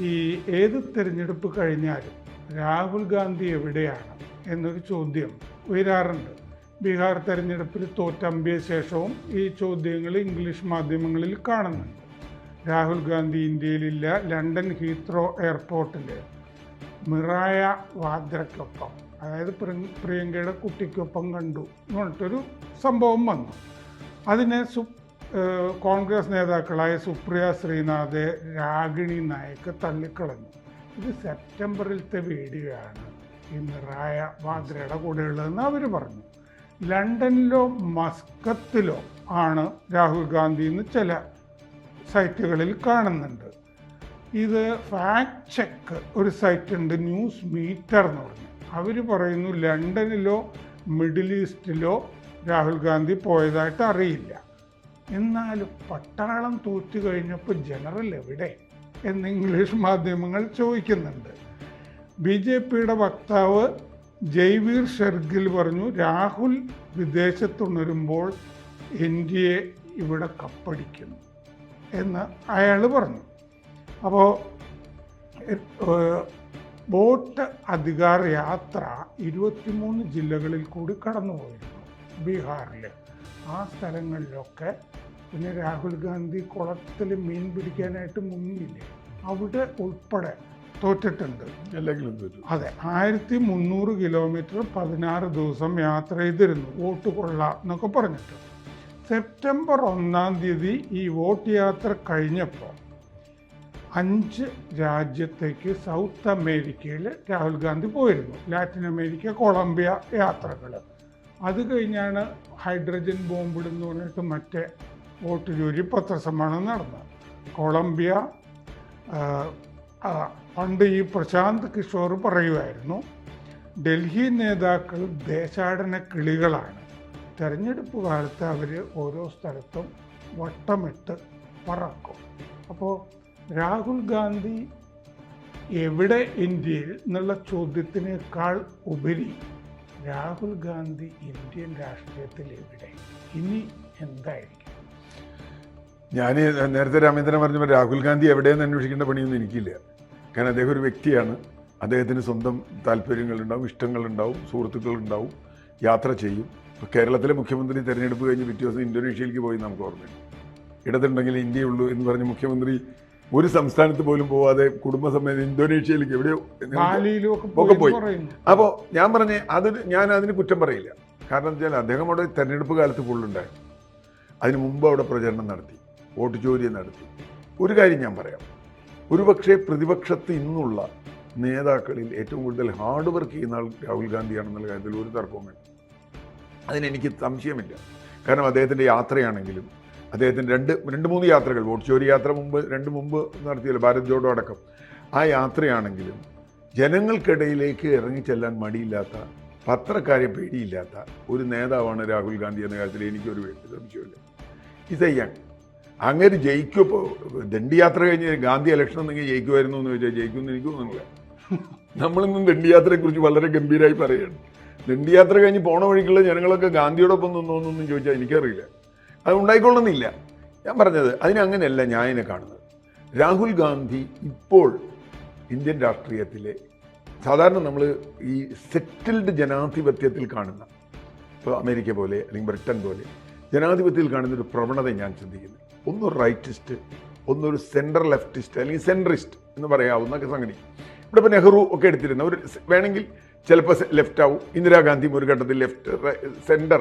ഈ ഏത് തിരഞ്ഞെടുപ്പ് കഴിഞ്ഞാലും രാഹുൽ ഗാന്ധി എവിടെയാണ് എന്നൊരു ചോദ്യം ഉയരാറുണ്ട്. ബീഹാർ തെരഞ്ഞെടുപ്പിൽ തോറ്റമ്പിയ ശേഷവും ഈ ചോദ്യങ്ങൾ ഇംഗ്ലീഷ് മാധ്യമങ്ങളിൽ കാണുന്നുണ്ട്. രാഹുൽ ഗാന്ധി ഇന്ത്യയിലില്ല ലണ്ടൻ ഹീത്രോ എയർപോർട്ടിൽ. മിറായ വാദ്രയ്ക്കൊപ്പം അതായത് പ്രിയ- പ്രിയങ്കയുടെ കുട്ടിക്കൊപ്പം കണ്ടു എന്ന് പറഞ്ഞിട്ടൊരു സംഭവം വന്നു. അതിനെ സു കോൺഗ്രസ് നേതാക്കളായ സുപ്രിയ ശ്രീനാഥ് രാഗിണി നായക്ക് തള്ളിക്കളഞ്ഞു. ഇത് സെപ്റ്റംബറിലത്തെ വീഡിയോയാണ്. ഈ റായ വാദ്രയുടെ കൂടെയുള്ളതെന്ന് അവർ പറഞ്ഞു. ലണ്ടനിലോ മസ്കത്തിലോ ആണ് രാഹുൽ ഗാന്ധി എന്ന് ചില സൈറ്റുകളിൽ കാണുന്നുണ്ട്. ഇത് ഫാക്ട് ചെക്ക് ഒരു സൈറ്റ് ഉണ്ട് ന്യൂസ് മീറ്റർ എന്ന് പറഞ്ഞു. അവർ പറയുന്നു ലണ്ടനിലോ മിഡിൽ ഈസ്റ്റിലോ രാഹുൽ ഗാന്ധി പോയതായിട്ട് അറിയില്ല. എന്നാലും പട്ടാളം തോറ്റു കഴിഞ്ഞപ്പോൾ ജനറൽ എവിടെ? എന്ന് ഇംഗ്ലീഷ് മാധ്യമങ്ങൾ ചോദിക്കുന്നുണ്ട്. ബി ജെ പിയുടെ വക്താവ് ജയ്വീർ ഷെർഗിൽ പറഞ്ഞു രാഹുൽ വിദേശത്തുണരുമ്പോൾ ഇന്ത്യയെ ഇവിടെ കപ്പടിക്കുന്നു എന്ന് അയാൾ പറഞ്ഞു. അപ്പോൾ ബോട്ട് അധികാര യാത്ര ഇരുപത്തിമൂന്ന് ജില്ലകളിൽ കൂടി കടന്നുപോയിരുന്നു ബീഹാറിൽ ആ സ്ഥലങ്ങളിലൊക്കെ പിന്നെ രാഹുൽ ഗാന്ധി കുളത്തിൽ മീൻ പിടിക്കാനായിട്ട് മുങ്ങിയില്ലേ അവിടെ ഉൾപ്പെടെ തോറ്റിട്ടുണ്ട്. അതെ ആയിരത്തി മുന്നൂറ് കിലോമീറ്റർ പതിനാറ് ദിവസം യാത്ര ചെയ്തിരുന്നു വോട്ട് കൊള്ളാം എന്നൊക്കെ പറഞ്ഞിട്ട്. സെപ്റ്റംബർ ഒന്നാം തീയതി ഈ വോട്ട് യാത്ര കഴിഞ്ഞപ്പോൾ അഞ്ച് രാജ്യത്തേക്ക് സൗത്ത് അമേരിക്കയിൽ രാഹുൽ ഗാന്ധി പോയിരുന്നു. ലാറ്റിൻ അമേരിക്ക കൊളംബിയ യാത്രകൾ അത് കഴിഞ്ഞാണ് ഹൈഡ്രജൻ ബോംബിടുന്ന പറഞ്ഞിട്ട് മറ്റേ വോട്ട് ജോലി പത്രസമ്മേളനം നടന്നത്. കൊളംബിയ പണ്ട് ഈ പ്രശാന്ത് കിഷോർ പറയുമായിരുന്നു ഡൽഹി നേതാക്കൾ ദേശാടന കിളികളാണ്. തെരഞ്ഞെടുപ്പ് കാലത്ത് അവർ ഓരോ സ്ഥലത്തും വട്ടമിട്ട് പറക്കും. അപ്പോൾ രാഹുൽ ഗാന്ധി എവിടെ ഇന്ത്യയിൽ എന്നുള്ള ചോദ്യത്തിനേക്കാൾ ഉപരി രാഹുൽ ഗാന്ധി ഇന്ത്യൻ രാഷ്ട്രീയത്തിൽ എവിടെ? ഇനി എന്തായിരിക്കും? ഞാൻ നേരത്തെ രാമേന്ദ്രൻ പറഞ്ഞപ്പോൾ രാഹുൽ ഗാന്ധി എവിടെയെന്ന് അന്വേഷിക്കേണ്ട പണിയൊന്നും എനിക്കില്ല. കാരണം അദ്ദേഹം ഒരു വ്യക്തിയാണ്. അദ്ദേഹത്തിന് സ്വന്തം താല്പര്യങ്ങളുണ്ടാവും ഇഷ്ടങ്ങളുണ്ടാവും സുഹൃത്തുക്കളുണ്ടാവും യാത്ര ചെയ്യും. ഇപ്പോൾ കേരളത്തിലെ മുഖ്യമന്ത്രി തിരഞ്ഞെടുപ്പ് കഴിഞ്ഞ് പിറ്റേ ദിവസം ഇന്തോനേഷ്യയിലേക്ക് പോയി നമുക്ക് ഓർമ്മയുണ്ട്. ഇടതുണ്ടെങ്കിൽ ഇന്ത്യയുള്ളൂ എന്ന് പറഞ്ഞ് മുഖ്യമന്ത്രി ഒരു സംസ്ഥാനത്ത് പോലും പോവാതെ കുടുംബസമേതം ഇന്തോനേഷ്യയിലേക്ക് എവിടെയോ ഒക്കെ പോയി അപ്പോ അപ്പോൾ ഞാൻ പറഞ്ഞ അത് ഞാൻ അതിന് കുറ്റം പറയില്ല. കാരണം എന്താ വെച്ചാൽ അദ്ദേഹം അവിടെ തെരഞ്ഞെടുപ്പ് കാലത്ത് ഫുള്ളുണ്ടായി അതിന് മുമ്പ് അവിടെ പ്രചരണം നടത്തി വോട്ട് ചോദ്യം നടത്തി. ഒരു കാര്യം ഞാൻ പറയാം. ഒരുപക്ഷെ പ്രതിപക്ഷത്ത് ഇന്നുള്ള നേതാക്കളിൽ ഏറ്റവും കൂടുതൽ ഹാർഡ് വർക്ക് ചെയ്യുന്ന ആൾ രാഹുൽ ഗാന്ധിയാണെന്നുള്ള കാര്യത്തിൽ ഒരു തർക്കവും വേണ്ട അതിനെനിക്ക് സംശയമില്ല. കാരണം അദ്ദേഹത്തിന്റെ യാത്രയാണെങ്കിലും അദ്ദേഹത്തിന്റെ രണ്ട് രണ്ട് മൂന്ന് യാത്രകൾ. വോട്ട് ചോരി യാത്ര മുമ്പ് രണ്ട് മുമ്പ് നടത്തിയല്ലോ ഭാരത് ജോഡോ അടക്കം. ആ യാത്രയാണെങ്കിലും ജനങ്ങൾക്കിടയിലേക്ക് ഇറങ്ങിച്ചെല്ലാൻ മടിയില്ലാത്ത പത്രക്കാരെ പേടിയില്ലാത്ത ഒരു നേതാവാണ് രാഹുൽ ഗാന്ധി എന്ന കാര്യത്തിൽ എനിക്കൊരു സംശയമില്ല ഇത് യങ് അങ്ങനെ ജയിക്കുമ്പോൾ ദണ്ഡിയാത്ര കഴിഞ്ഞ് ഗാന്ധി ഇലക്ഷൻ എന്തെങ്കിലും ജയിക്കുമായിരുന്നു എന്ന് ചോദിച്ചാൽ ജയിക്കുമെന്ന് എനിക്ക് തോന്നുന്നില്ല. നമ്മളിന്നും ദണ്ഡിയാത്രയെക്കുറിച്ച് വളരെ ഗംഭീരമായി പറയുകയാണ് ദണ്ഡിയാത്ര കഴിഞ്ഞ് പോണ വഴിക്കുള്ള ജനങ്ങളൊക്കെ ഗാന്ധിയോടൊപ്പം നിന്നോന്നൊന്നും ചോദിച്ചാൽ എനിക്കറിയില്ല. അത് ഉണ്ടായിക്കൊള്ളുന്നില്ല ഞാൻ പറഞ്ഞത് അതിനങ്ങനെയല്ല ഞാൻ ഇതിനെ കാണുന്നത്. രാഹുൽ ഗാന്ധി ഇപ്പോൾ ഇന്ത്യൻ രാഷ്ട്രീയത്തിലെ സാധാരണ നമ്മൾ ഈ സെറ്റിൽഡ് ജനാധിപത്യത്തിൽ കാണുന്ന ഇപ്പോൾ അമേരിക്ക പോലെ അല്ലെങ്കിൽ ബ്രിട്ടൻ പോലെ ജനാധിപത്യത്തിൽ കാണുന്ന ഒരു പ്രവണത ഞാൻ ചിന്തിക്കുന്നത് ഒന്നൊരു റൈറ്റിസ്റ്റ് ഒന്നൊരു സെൻട്രൽ ലെഫ്റ്റിസ്റ്റ് അല്ലെങ്കിൽ സെൻട്രിസ്റ്റ് എന്ന് പറയാവുന്ന സംഗതി. ഇവിടെ ഇപ്പോൾ നെഹ്റു ഒക്കെ എടുത്തിരുന്ന ഒരു വേണമെങ്കിൽ ചിലപ്പോൾ ലെഫ്റ്റ് ആവും. ഇന്ദിരാഗാന്ധി ഒരു ഘട്ടത്തിൽ ലെഫ്റ്റ് സെന്റർ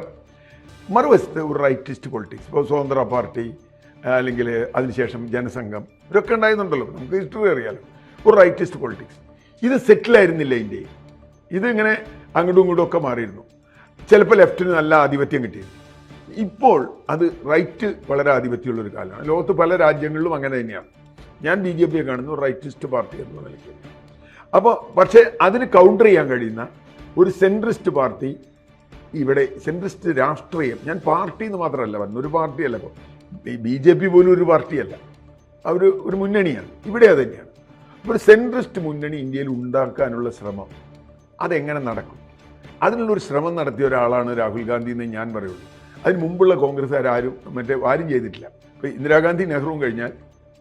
മറുവശത്ത് ഒരു റൈറ്റിസ്റ്റ് പൊളിറ്റിക്സ് ഇപ്പോൾ സ്വതന്ത്ര പാർട്ടി അല്ലെങ്കിൽ അതിനുശേഷം ജനസംഘം ഇതൊക്കെ ഉണ്ടായിരുന്നുണ്ടല്ലോ. നമുക്ക് ഹിസ്റ്ററി അറിയാലോ. ഒരു റൈറ്റിസ്റ്റ് പൊളിറ്റിക്സ് ഇത് സെറ്റിലായിരുന്നില്ല ഇന്ത്യയിൽ. ഇതിങ്ങനെ അങ്ങോട്ടും ഇങ്ങോട്ടും ഒക്കെ മാറിയിരുന്നു. ചിലപ്പോൾ ലെഫ്റ്റിന് നല്ല ആധിപത്യം കിട്ടിയിരുന്നു. ഇപ്പോൾ അത് റൈറ്റ് വളരെ ആധിപത്യമുള്ളൊരു കാലമാണ്. ലോകത്ത് പല രാജ്യങ്ങളിലും അങ്ങനെ തന്നെയാണ്. ഞാൻ ബി ജെ പിയെ കാണുന്നു റൈറ്റിസ്റ്റ് പാർട്ടി എന്നുള്ള നിലയ്ക്ക്. അപ്പോൾ പക്ഷേ അതിന് കൗണ്ടർ ചെയ്യാൻ കഴിയുന്ന ഒരു സെൻട്രിസ്റ്റ് പാർട്ടി ഇവിടെ സെൻട്രിസ്റ്റ് രാഷ്ട്രീയം. ഞാൻ പാർട്ടി എന്ന് മാത്രമല്ല പറഞ്ഞു ഒരു പാർട്ടിയല്ല ഇപ്പോൾ ബി ജെ പി പോലും ഒരു പാർട്ടിയല്ല. അവർ ഒരു മുന്നണിയാണ്. ഇവിടെ അത് തന്നെയാണ്. ഒരു സെൻട്രിസ്റ്റ് മുന്നണി ഇന്ത്യയിൽ ഉണ്ടാക്കാനുള്ള ശ്രമം അതെങ്ങനെ നടക്കും? അതിനുള്ളൊരു ശ്രമം നടത്തിയ ഒരാളാണ് രാഹുൽ ഗാന്ധി എന്ന് ഞാൻ പറയുള്ളൂ. അതിന് മുമ്പുള്ള കോൺഗ്രസ്സുകാരും മറ്റേ ആരും ചെയ്തിട്ടില്ല. ഇപ്പോൾ ഇന്ദിരാഗാന്ധി നെഹ്റുവും കഴിഞ്ഞാൽ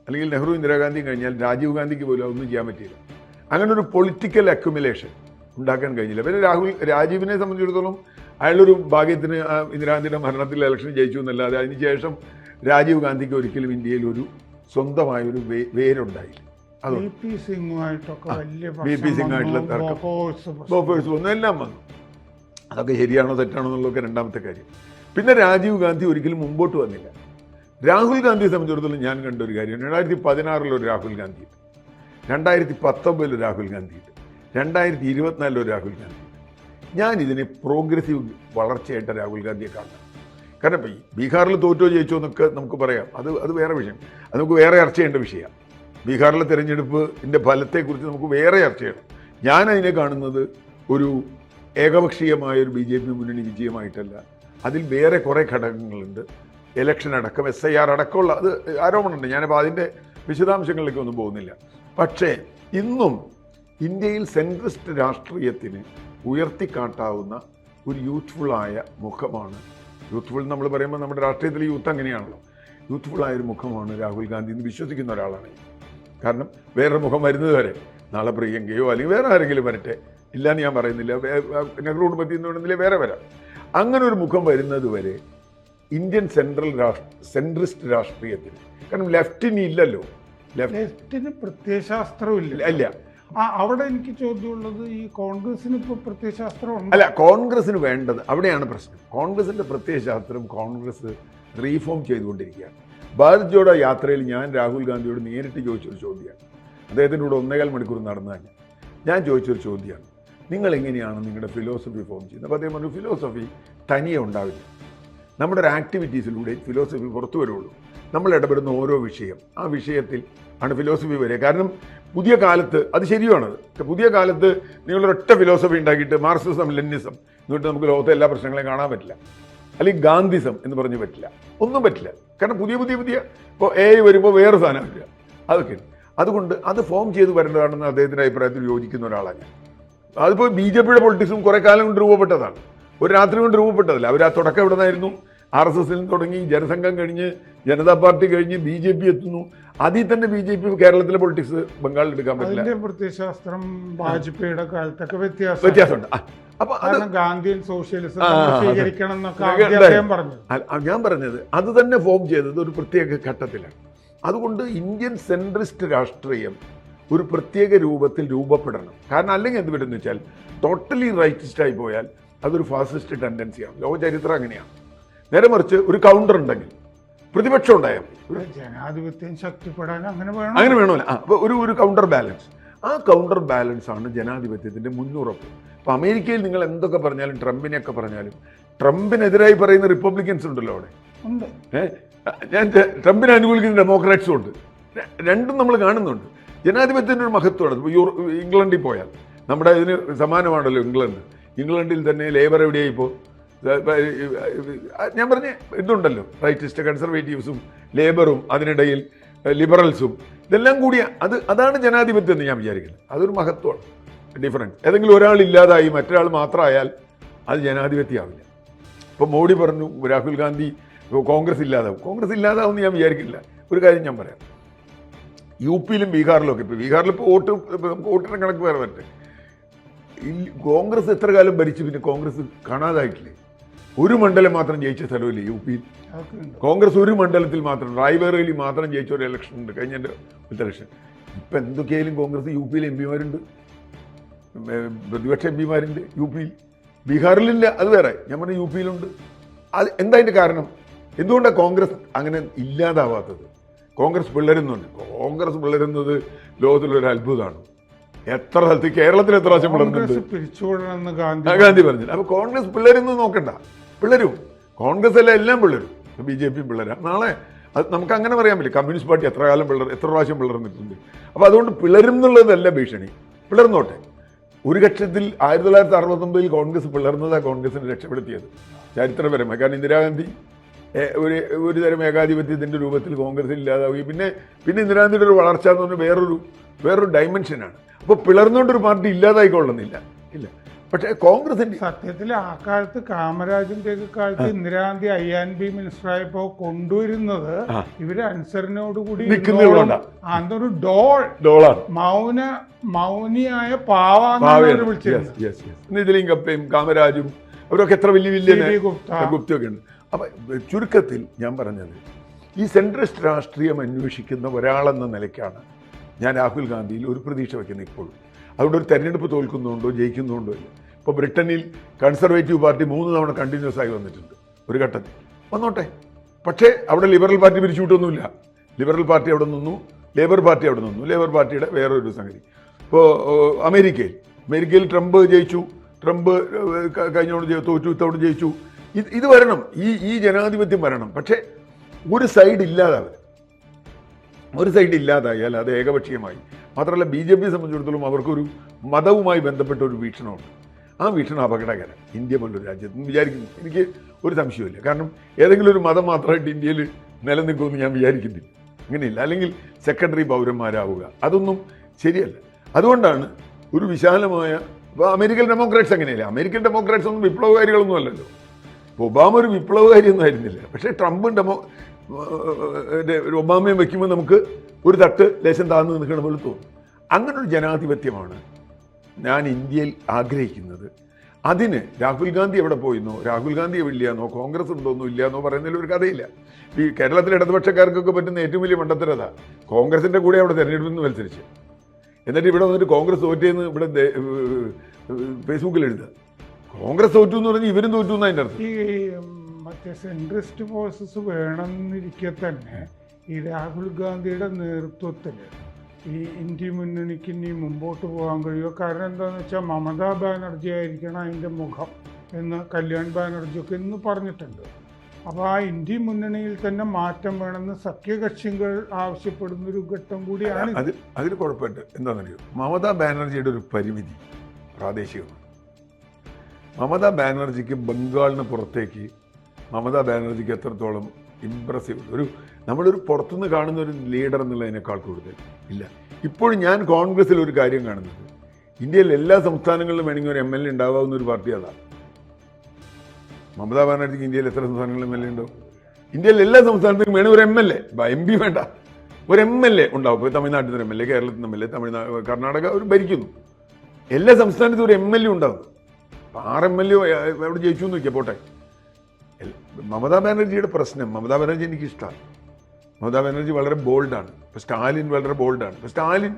അല്ലെങ്കിൽ നെഹ്റു ഇന്ദിരാഗാന്ധിയും കഴിഞ്ഞാൽ രാജീവ് ഗാന്ധിക്ക് പോലും അതൊന്നും ചെയ്യാൻ പറ്റിയില്ല. അങ്ങനെ ഒരു പൊളിറ്റിക്കൽ അക്യുമുലേഷൻ ഉണ്ടാക്കാൻ കഴിഞ്ഞില്ല. പിന്നെ രാഹുൽ രാജീവിനെ സംബന്ധിച്ചിടത്തോളം അയാളൊരു ഭാഗ്യത്തിന് ഇന്ദിരാഗാന്ധിയുടെ മരണത്തിൽ ഇലക്ഷൻ ജയിച്ചു എന്നല്ലാതെ അതിനുശേഷം രാജീവ് ഗാന്ധിക്ക് ഒരിക്കലും ഇന്ത്യയിൽ ഒരു സ്വന്തമായൊരു ഒരു വേരുണ്ടായില്ല. ബി പി സിംഗുമായിട്ടുള്ള തർക്കം. ബോഫേഴ്സ് വന്നു. എല്ലാം വന്നു. അതൊക്കെ ശരിയാണോ തെറ്റാണോ എന്നുള്ളതൊക്കെ രണ്ടാമത്തെ കാര്യം. പിന്നെ രാജീവ് ഗാന്ധി ഒരിക്കലും മുമ്പോട്ട് വന്നില്ല. രാഹുൽ ഗാന്ധിയെ സംബന്ധിച്ചിടത്തോളം ഞാൻ കണ്ട ഒരു കാര്യം. രണ്ടായിരത്തി പതിനാറിലൊരു രാഹുൽ ഗാന്ധി രണ്ടായിരത്തി പത്തൊമ്പതിൽ രാഹുൽ ഗാന്ധി രണ്ടായിരത്തി ഇരുപത്തിനാലിലൊരു രാഹുൽ ഗാന്ധി ഞാൻ ഇതിനെ പ്രോഗ്രസീവ് വളർച്ചയായിട്ട് രാഹുൽ ഗാന്ധിയെ കാണുന്നത് കാരണം ഇപ്പം ബീഹാറിൽ തോറ്റോ ജയിച്ചോ എന്നൊക്കെ നമുക്ക് പറയാം. അത് അത് വേറെ വിഷയം. അത് നമുക്ക് വേറെ ചർച്ച ചെയ്യേണ്ട വിഷയമാണ്. ബീഹാറിലെ തിരഞ്ഞെടുപ്പിന്റെ ഫലത്തെക്കുറിച്ച് നമുക്ക് വേറെ ചർച്ച ചെയ്യണം ഞാൻ അതിനെ കാണുന്നത് ഒരു ഏകപക്ഷീയമായ ഒരു ബി ജെ പി മുന്നണി വിജയമായിട്ടല്ല. അതിൽ വേറെ കുറേ ഘടകങ്ങളുണ്ട്. ഇലക്ഷൻ അടക്കം എസ് ഐ ആർ അടക്കമുള്ള അത് ആരോപണമുണ്ട്. ഞാനിപ്പോൾ അതിന്റെ വിശദാംശങ്ങളിലേക്ക് ഒന്നും പോകുന്നില്ല. പക്ഷേ ഇന്നും ഇന്ത്യയിൽ സെൻട്രിസ്റ്റ് രാഷ്ട്രീയത്തിന് ഉയർത്തിക്കാട്ടാവുന്ന ഒരു യൂത്ത്ഫുള്ളായ മുഖമാണ്. യൂത്ത്ഫുൾ നമ്മൾ പറയുമ്പോൾ നമ്മുടെ രാഷ്ട്രീയത്തിൽ യൂത്ത് അങ്ങനെയാണല്ലോ. യൂത്ത്ഫുള്ളായ ഒരു മുഖമാണ് രാഹുൽ ഗാന്ധി എന്ന് വിശ്വസിക്കുന്ന ഒരാളാണ്. കാരണം വേറൊരു മുഖം വരുന്നത് വരെ നാളെ പ്രിയങ്കയോ അല്ലെങ്കിൽ വേറെ ആരെങ്കിലും വരട്ടെ ഇല്ലാന്ന് ഞാൻ പറയുന്നില്ല. നെഹ്റു കുടുംബത്തിൽ നിന്ന് വേണമെന്നില്ല വേറെ വരാം. അങ്ങനെ ഒരു മുഖം വരുന്നത് വരെ ഇന്ത്യൻ സെൻട്രൽ രാഷ്ട്ര സെൻട്രിസ്റ്റ് രാഷ്ട്രീയത്തിൽ കാരണം ലെഫ്റ്റിന് ഇല്ലല്ലോ. ലെഫ്റ്റ് ലെഫ്റ്റിന് പ്രത്യയശാസ്ത്രമില്ല ഇല്ല. ആ അവിടെ എനിക്ക് ചോദ്യമുള്ളത് ഈ കോൺഗ്രസിന് ഇപ്പൊ പ്രത്യയശാസ്ത്രം അല്ല കോൺഗ്രസിന് വേണ്ടത് അവിടെയാണ് പ്രശ്നം. കോൺഗ്രസിന്റെ പ്രത്യയശാസ്ത്രം കോൺഗ്രസ് റീഫോം ചെയ്തുകൊണ്ടിരിക്കുകയാണ്. ഭാരത് ജോഡോ യാത്രയിൽ ഞാൻ രാഹുൽ ഗാന്ധിയോട് നേരിട്ട് ചോദിച്ചൊരു ചോദ്യമാണ്. അദ്ദേഹത്തിന്റെ കൂടെ ഒന്നേകാൽ മണിക്കൂർ നടന്നാൽ ഞാൻ ചോദിച്ചൊരു ചോദ്യമാണ്. നിങ്ങൾ എങ്ങനെയാണ് നിങ്ങളുടെ ഫിലോസഫി ഫോം ചെയ്യുന്നത്? അപ്പോൾ അദ്ദേഹം പറഞ്ഞു ഫിലോസഫി തനിയെ ഉണ്ടാവില്ല. നമ്മുടെ ഒരു ആക്ടിവിറ്റീസിലൂടെ ഫിലോസഫി പുറത്തു വരുള്ളൂ. നമ്മൾ ഇടപെടുന്ന ഓരോ വിഷയം. ആ വിഷയത്തിൽ ആണ് ഫിലോസഫി വരിക. കാരണം പുതിയ കാലത്ത് അത് ശരിയാണത് പുതിയ കാലത്ത് നിങ്ങളൊരൊറ്റ ഫിലോസഫി ഉണ്ടാക്കിയിട്ട് മാർക്സിസം ലെന്നിസം എന്നിട്ട് നമുക്ക് ലോകത്തെ എല്ലാ പ്രശ്നങ്ങളെയും കാണാൻ പറ്റില്ല. അല്ലെങ്കിൽ ഗാന്ധിസം എന്ന് പറഞ്ഞ് പറ്റില്ല. ഒന്നും പറ്റില്ല. കാരണം പുതിയ പുതിയ പുതിയ ഇപ്പോൾ എ ഐ വരുമ്പോൾ വേറെ സാധനം വരിക. അതൊക്കെ. അതുകൊണ്ട് അത് ഫോം ചെയ്ത് വരേണ്ടതാണെന്ന് അദ്ദേഹത്തിന്റെ അഭിപ്രായത്തിൽ യോജിക്കുന്ന ഒരാളാണ് ഞാൻ. അതിപ്പോൾ ബി ജെ പിയുടെ പൊളിറ്റിക്സും കുറേ കാലം കൊണ്ട് രൂപപ്പെട്ടതാണ്. ഒരു രാത്രി കൊണ്ട് രൂപപ്പെട്ടതല്ല. അവർ ആ തുടക്കം എവിടെ നിന്നായിരുന്നു ആർ എസ് എസിൽ തുടങ്ങി ജനസംഘം കഴിഞ്ഞ് ജനതാ പാർട്ടി കഴിഞ്ഞ് ബി ജെ പി എത്തുന്നു. അതിൽ തന്നെ ബി ജെ പി കേരളത്തിലെ പൊളിറ്റിക്സ് ബംഗാളിൽ എടുക്കാൻ പറ്റില്ല. പ്രത്യയശാസ്ത്രം വാജ്പേയിയുടെ കാലത്തൊക്കെ വ്യത്യാസം വ്യത്യാസമുണ്ട്. അപ്പൊ ഗാന്ധിയൻ സോഷ്യലിസം. സ്വീകരിക്കണം എന്നൊക്കെ പറഞ്ഞു ഞാൻ പറഞ്ഞത് അത് തന്നെ ഫോം ചെയ്തത് ഒരു പ്രത്യേക ഘട്ടത്തിലാണ്. അതുകൊണ്ട് ഇന്ത്യൻ സെൻട്രിസ്റ്റ് രാഷ്ട്രീയം ഒരു പ്രത്യേക രൂപത്തിൽ രൂപപ്പെടണം. കാരണം അല്ലെങ്കിൽ എന്ത് പറ്റുമെന്ന് വെച്ചാൽ ടോട്ടലി റൈറ്റിസ്റ്റ് ആയി പോയാൽ അതൊരു ഫാസിസ്റ്റ് ടെൻഡൻസിയാണ് ലോകചരിത്രം അങ്ങനെയാണ്. നേരെ മറിച്ച് ഒരു കൗണ്ടർ ഉണ്ടെങ്കിൽ പ്രതിപക്ഷം ഉണ്ടായാൽ ജനാധിപത്യം ശക്തിപ്പെടാൻ അങ്ങനെ വേണം? അങ്ങനെ വേണമല്ലോ ആ അപ്പോൾ ഒരു ഒരു കൗണ്ടർ ബാലൻസ് ആ കൗണ്ടർ ബാലൻസ് ആണ് ജനാധിപത്യത്തിന്റെ മുന്നുറപ്പ്. അപ്പൊ അമേരിക്കയിൽ നിങ്ങൾ എന്തൊക്കെ പറഞ്ഞാലും ട്രംപിനെയൊക്കെ പറഞ്ഞാലും ട്രംപിനെതിരായി പറയുന്ന റിപ്പബ്ലിക്കൻസ് ഉണ്ടല്ലോ അവിടെ. ഞാൻ ട്രംപിനെ അനുകൂലിക്കുന്ന ഡെമോക്രാറ്റ്സും ഉണ്ട്. രണ്ടും നമ്മൾ കാണുന്നുണ്ട്. ജനാധിപത്യത്തിന്റെ ഒരു മഹത്വമാണ്. ഇപ്പോൾ യൂറോ ഇംഗ്ലണ്ടിൽ പോയാൽ നമ്മുടെ ഇതിന് സമാനമാണല്ലോ ഇംഗ്ലണ്ട്. ഇംഗ്ലണ്ടിൽ തന്നെ ലേബർ എവിടെയായി ഇപ്പോൾ ഞാൻ പറഞ്ഞ ഇതുണ്ടല്ലോ റൈറ്റിസ്റ്റ് കൺസർവേറ്റീവ്സും ലേബറും അതിനിടയിൽ ലിബറൽസും ഇതെല്ലാം കൂടിയ അത് അതാണ് ജനാധിപത്യം എന്ന് ഞാൻ വിചാരിക്കുന്നത് അതൊരു മഹത്വമാണ് ഡിഫറൻസ് ഏതെങ്കിലും ഒരാൾ ഇല്ലാതായി മറ്റൊരാൾ മാത്രമായാൽ അത് ജനാധിപത്യമാവില്ല. ഇപ്പോൾ മോഡി പറഞ്ഞു രാഹുൽ ഗാന്ധി കോൺഗ്രസ് ഇല്ലാതാവും. കോൺഗ്രസ് ഇല്ലാതാവും ഞാൻ വിചാരിക്കില്ല. ഒരു കാര്യം ഞാൻ പറയാം. യു പിയിലും ബീഹാറിലും ഒക്കെ ഇപ്പോൾ ബീഹാറിൽ ഇപ്പോൾ വോട്ട് നമുക്ക് വോട്ടിന്റെ കണക്ക് വേറെ വരട്ടെ. കോൺഗ്രസ് എത്ര കാലം ഭരിച്ചു? പിന്നെ കോൺഗ്രസ് കാണാതായിട്ടില്ലേ? ഒരു മണ്ഡലം മാത്രം ജയിച്ച സ്ഥലമില്ല യു പിയിൽ കോൺഗ്രസ് ഒരു മണ്ഡലത്തിൽ മാത്രം റായ്ബറേലി മാത്രം ജയിച്ച ഒരു ഇലക്ഷൻ ഉണ്ട് കഴിഞ്ഞ ഇലക്ഷൻ ഇപ്പം എന്തൊക്കെയായാലും കോൺഗ്രസ് യു പിയിൽ എം പിമാരുണ്ട്. പ്രതിപക്ഷ എം പിമാരുണ്ട് യു പിയിൽ. ബീഹാറിലില്ല അത് വേറെ. ഞാൻ പറഞ്ഞ യു പിയിലുണ്ട്. അത് എന്താ അതിന്റെ കാരണം? എന്തുകൊണ്ടാണ് കോൺഗ്രസ് അങ്ങനെ ഇല്ലാതാവാത്തത്? കോൺഗ്രസ് പിളരുന്നുണ്ട്. കോൺഗ്രസ് പിളരുന്നത് ലോകത്തിലൊരു അത്ഭുതമാണ്. എത്ര സ്ഥലത്ത് കേരളത്തിൽ എത്ര പ്രാവശ്യം പിളർന്നുണ്ട് ഗാന്ധി ഗാന്ധി പറഞ്ഞില്ല. അപ്പൊ കോൺഗ്രസ് പിള്ളേരൊന്നും നോക്കണ്ട. പിള്ളരും. കോൺഗ്രസ് അല്ല എല്ലാം പിള്ളരും. ബി ജെ പിയും പിള്ളരാ. നാളെ അത് നമുക്ക് അങ്ങനെ പറയാൻ പറ്റില്ല. കമ്മ്യൂണിസ്റ്റ് പാർട്ടി എത്ര കാലം പിള്ളർ എത്ര പ്രാവശ്യം പിളർന്നിട്ടുണ്ട്. അപ്പോൾ അതുകൊണ്ട് പിളരും എന്നുള്ളതല്ല ഭീഷണി. പിളർന്നോട്ടെ. ഒരു ഘട്ടത്തിൽ ആയിരത്തി തൊള്ളായിരത്തി അറുപത്തൊമ്പതിൽ കോൺഗ്രസ് പിളർന്നതാ കോൺഗ്രസിനെ രക്ഷപ്പെടുത്തിയത്. ചരിത്രപരമായി. കാരണം ഇന്ദിരാഗാന്ധി ഒരു ഒരു തരം ഏകാധിപത്യത്തിന്റെ രൂപത്തിൽ കോൺഗ്രസ് ഇല്ലാതാവുകയും പിന്നെ പിന്നെ ഇന്ദിരാഗാന്ധിയുടെ ഒരു വളർച്ച എന്ന് പറഞ്ഞാൽ വേറൊരു വേറൊരു ഡയമെൻഷനാണ് അപ്പോൾ പിളർന്നുകൊണ്ടൊരു പാർട്ടി ഇല്ലാതായിക്കൊള്ളുന്നില്ല. ഇല്ല. പക്ഷേ കോൺഗ്രസിന്റെ സത്യത്തിൽ ആ കാലത്ത് കാമരാജിന്റെ ഒക്കെ കാലത്ത് Indira Gandhi I and B minister ആയപ്പോ കൊണ്ടുവരുന്നത്. ഇവർ അനുസരണയോടുകൂടി. അതൊരു ഡോൾ. ഡോളാണ്. മൗന മൗനിയായ പാവാന്ന് വിളിച്ചിരുന്നത്. നിതിലും കപ്പയും കാമരാജും അവരൊക്കെ എത്ര വലിയ വലിയ. ഗുപ്തയൊക്കെ ഉണ്ട് അപ്പൊ ചുരുക്കത്തിൽ ഞാൻ പറഞ്ഞത് ഈ സെൻട്രലിസ്റ്റ് രാഷ്ട്രീയം അന്വേഷിക്കുന്ന ഒരാളെന്ന നിലയ്ക്കാണ് ഞാൻ രാഹുൽ ഗാന്ധിയിൽ ഒരു പ്രതീക്ഷ വയ്ക്കുന്നത് ഇപ്പോഴും. അതുകൊണ്ട് ഒരു തെരഞ്ഞെടുപ്പ് തോൽക്കുന്നുണ്ടോ ജയിക്കുന്നുണ്ടോ ഇല്ല. ഇപ്പോൾ ബ്രിട്ടനിൽ കൺസർവേറ്റീവ് പാർട്ടി മൂന്ന് തവണ കണ്ടിന്യൂസ് ആയി വന്നിട്ടുണ്ട്. ഒരു ഘട്ടത്തിൽ. വന്നോട്ടെ. പക്ഷേ അവിടെ ലിബറൽ പാർട്ടി പിരിച്ചുവിട്ടൊന്നുമില്ല. ലിബറൽ പാർട്ടി അവിടെ നിന്നു ലേബർ പാർട്ടി അവിടെ നിന്നു. ലേബർ പാർട്ടിയുടെ വേറൊരു സംഗതി. ഇപ്പോൾ അമേരിക്കയിൽ. അമേരിക്കയിൽ ട്രംപ് ജയിച്ചു. ട്രംപ് ഏഹ്, കഴിഞ്ഞ തവണ ജയി- തോറ്റു ഇത്തവണ ജയിച്ചു. ഇത് ഇത് വരണം. ഈ ഈ ജനാധിപത്യം വരണം. പക്ഷേ ഒരു സൈഡ് ഇല്ലാതാവ് ഒരു സൈഡ് ഇല്ലാതായാൽ അത് ഏകപക്ഷീയമായി. മാത്രമല്ല ബി ജെ പിയെ സംബന്ധിച്ചിടത്തോളം അവർക്കൊരു മതവുമായി ബന്ധപ്പെട്ട ഒരു വീക്ഷണമുണ്ട്. ആ വീക്ഷണം അപകടകരം. ഇന്ത്യ പോലൊരു രാജ്യത്ത് വിചാരിക്കുന്നു. എനിക്ക് ഒരു സംശയമില്ല കാരണം ഏതെങ്കിലും ഒരു മതം മാത്രമായിട്ട് ഇന്ത്യയിൽ നിലനിൽക്കുമെന്ന് ഞാൻ വിചാരിക്കുന്നില്ല. അങ്ങനെയില്ല അല്ലെങ്കിൽ സെക്കൻഡറി പൗരന്മാരാവുക. അതൊന്നും ശരിയല്ല. അതുകൊണ്ടാണ് ഒരു വിശാലമായ ഇപ്പോൾ അമേരിക്കൻ ഡെമോക്രാറ്റ്സ് അങ്ങനെയല്ല? അമേരിക്കൻ ഡെമോക്രാറ്റ്സ് ഒന്നും വിപ്ലവകാരികളൊന്നും അല്ലല്ലോ. ഇപ്പോൾ ഒബാമ ഒരു വിപ്ലവകാരിയൊന്നും ആയിരുന്നില്ല. പക്ഷേ ട്രംപും ഡെമോ ഒബാമയും വയ്ക്കുമ്പോൾ നമുക്ക് ഒരു തട്ട് ലേശം താഴ്ന്നു നിൽക്കണ പോലെ തോന്നും. അങ്ങനൊരു ജനാധിപത്യമാണ് ഞാൻ ഇന്ത്യയിൽ ആഗ്രഹിക്കുന്നത്. അതിന് രാഹുൽ ഗാന്ധി എവിടെ പോയിന്നോ? രാഹുൽ ഗാന്ധി ഇല്ലയെന്നോ കോൺഗ്രസ് ഉണ്ടോ ഉണ്ടോന്നോ ഇല്ലയെന്നോ പറയുന്നതിൽ ഒരു കഥയില്ല. ഈ കേരളത്തിലെ ഇടതുപക്ഷക്കാർക്കൊക്കെ പറ്റുന്ന ഏറ്റവും വലിയ മണ്ടത്തരത. കോൺഗ്രസിന്റെ കൂടെ അവിടെ തിരഞ്ഞെടുപ്പിൽ മത്സരിച്ച്. എന്നിട്ട് ഇവിടെ വന്നിട്ട് കോൺഗ്രസ് തോറ്റേന്ന് ഇവിടെ ഫേസ്ബുക്കിൽ എഴുതുക. കോൺഗ്രസ് തോറ്റു എന്ന് പറഞ്ഞാൽ ഇവരും തോറ്റു എന്ന് അതിന്റെ അർത്ഥം? ഈ മറ്റേ സെൻട്രിസ്റ്റ് ഫോഴ്സസ് വേണമെന്നിരിക്കെ തന്നെ ഈ രാഹുൽ ഗാന്ധിയുടെ നേതൃത്വത്തിൽ ഈ ഇന്ത്യ മുന്നണിക്ക് ഇനി മുമ്പോട്ട് പോകാൻ കഴിയുമോ? കാരണം എന്താണെന്ന് വെച്ചാൽ മമതാ ബാനർജി ആയിരിക്കണം അതിന്റെ മുഖം എന്ന് കല്യാൺ ബാനർജിയൊക്കെ ഇന്ന് പറഞ്ഞിട്ടുണ്ട്. അപ്പോൾ ആ ഇന്ത്യ മുന്നണിയിൽ തന്നെ മാറ്റം വേണമെന്ന് സഖ്യകക്ഷികൾ ആവശ്യപ്പെടുന്ന ഒരു ഘട്ടം കൂടിയാണ് അത് അതിൽ കുഴപ്പമുണ്ട് എന്താണെന്നറിയോ? മമതാ ബാനർജിയുടെ ഒരു പരിമിതി പ്രാദേശികമാണ്. മമതാ ബാനർജിക്ക് ബംഗാളിന് പുറത്തേക്ക് മമതാ ബാനർജിക്ക് എത്രത്തോളം ഇമ്പ്രസീവ് ഒരു നമ്മളൊരു പുറത്തുനിന്ന് കാണുന്ന ഒരു ലീഡർ എന്നുള്ളതിനേക്കാൾ കൂടുതൽ. ഇല്ല. ഇപ്പോഴും ഞാൻ കോൺഗ്രസ്സിൽ ഒരു കാര്യം കാണുന്നത്. ഇന്ത്യയിലെ എല്ലാ സംസ്ഥാനങ്ങളിലും വേണമെങ്കിൽ ഒരു എം എൽ എ ഉണ്ടാവാവുന്ന ഒരു പാർട്ടി അതാണ് മമതാ ബാനർജിക്ക് ഇന്ത്യയിൽ എത്ര സംസ്ഥാനങ്ങളിൽ എം എൽ എ ഉണ്ടോ? ഇന്ത്യയിലെ എല്ലാ സംസ്ഥാനത്തും വേണം ഒരു M L A M P വേണ്ട. ഒരു എം എൽ എ ഉണ്ടാവും. ഇപ്പോൾ തമിഴ്നാട്ടിൽ നിന്ന് എം എൽ എ കേരളത്തിൽ നിന്ന് M L A Tamil Nadu Karnataka അവർ ഭരിക്കുന്നു. എല്ലാ സംസ്ഥാനത്തും ഒരു എം എൽ എ ഉണ്ടാവും. ആറ് എം എൽ എ എവിടെ ജയിച്ചു എന്ന് നോക്കിയാൽ പോട്ടെ. മമതാ ബാനർജിയുടെ പ്രശ്നം മമതാ ബാനർജി എനിക്ക് ഇഷ്ടമാണ് മമതാ ബാനർജി വളരെ ബോൾഡാണ്. ഇപ്പോൾ സ്റ്റാലിൻ വളരെ ബോൾഡാണ്. ഇപ്പോൾ സ്റ്റാലിൻ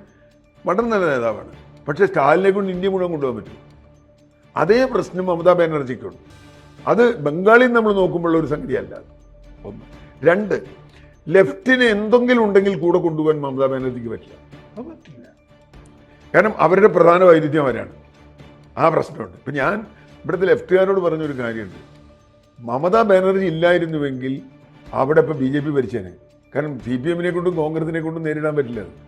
വളരെ നല്ല നേതാവാണ്. പക്ഷേ സ്റ്റാലിനെ കൊണ്ട് ഇന്ത്യ മുഴുവൻ കൊണ്ടുപോകാൻ പറ്റും അതേ പ്രശ്നം മമതാ ബാനർജിക്കുണ്ട്. അത് ബംഗാളിൽ നമ്മൾ നോക്കുമ്പോൾ ഒരു സംഗതിയല്ല. ഒന്ന് രണ്ട് ലെഫ്റ്റിന് എന്തെങ്കിലും ഉണ്ടെങ്കിൽ കൂടെ കൊണ്ടുപോകാൻ മമതാ ബാനർജിക്ക് പറ്റില്ല. പറ്റില്ല. കാരണം അവരുടെ പ്രധാന വൈരുദ്ധ്യം അവരാണ്. ആ പ്രശ്നമുണ്ട്. ഇപ്പം ഞാൻ ഇവിടുത്തെ ലെഫ്റ്റുകാരോട് പറഞ്ഞൊരു കാര്യമുണ്ട്. മമതാ ബാനർജി ഇല്ലായിരുന്നുവെങ്കിൽ അവിടെ ഇപ്പോൾ ബി ജെ പി ഭരിച്ചേനെ. കാരണം സി പി എമ്മിനെ കൊണ്ടും കോൺഗ്രസിനെ കൊണ്ടും നേരിടാൻ പറ്റില്ല